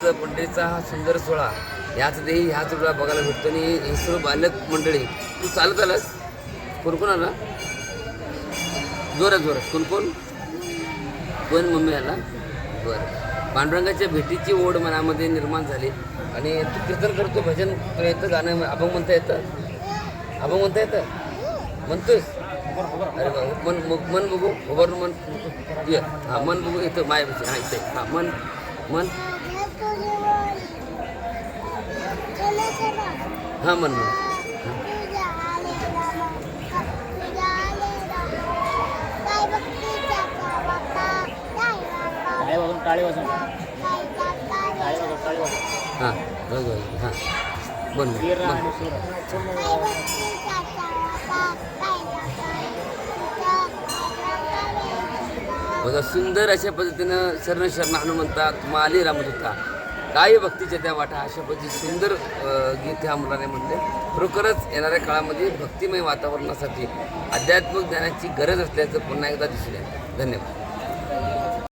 पंढरीचा हा सुंदर सोहळा. ह्याच देही ह्याच वेळा बघायला भेटतो आणि हे सर्व बालक मंडळी. तू चालत आलास? कोण कोण आला? जोरात जोरात. कोण कोण? दोन मम्मी आला? बरं. पांडुरंगाच्या भेटीची ओढ मनामध्ये निर्माण झाली. आणि तू कीर्तन करतो भजन येतं गाणं अभंग म्हणता येतं. अभंग म्हणता येतं? म्हणतोय अरे मन मन बघू उभारून मन ये. हां मन बघू येतं माय हां इथे. हां मन मन? हां मन मन. टाळे वाजून टाळे वाजून टाळे वाजून टाळे वाजून हां. बघ हां मन मन बघा सुंदर अशा पद्धतीनं शरण शरण हनुमंतात माली रामदूता. काय भक्तीच्या त्या वाटा अशा पद्धती सुंदर गीत ह्या मुलाने म्हणले. खरोखरच येणाऱ्या काळामध्ये भक्तिमय वातावरणासाठी आध्यात्मिक ज्ञानाची गरज असल्याचं पुन्हा एकदा दिसून येतं. धन्यवाद.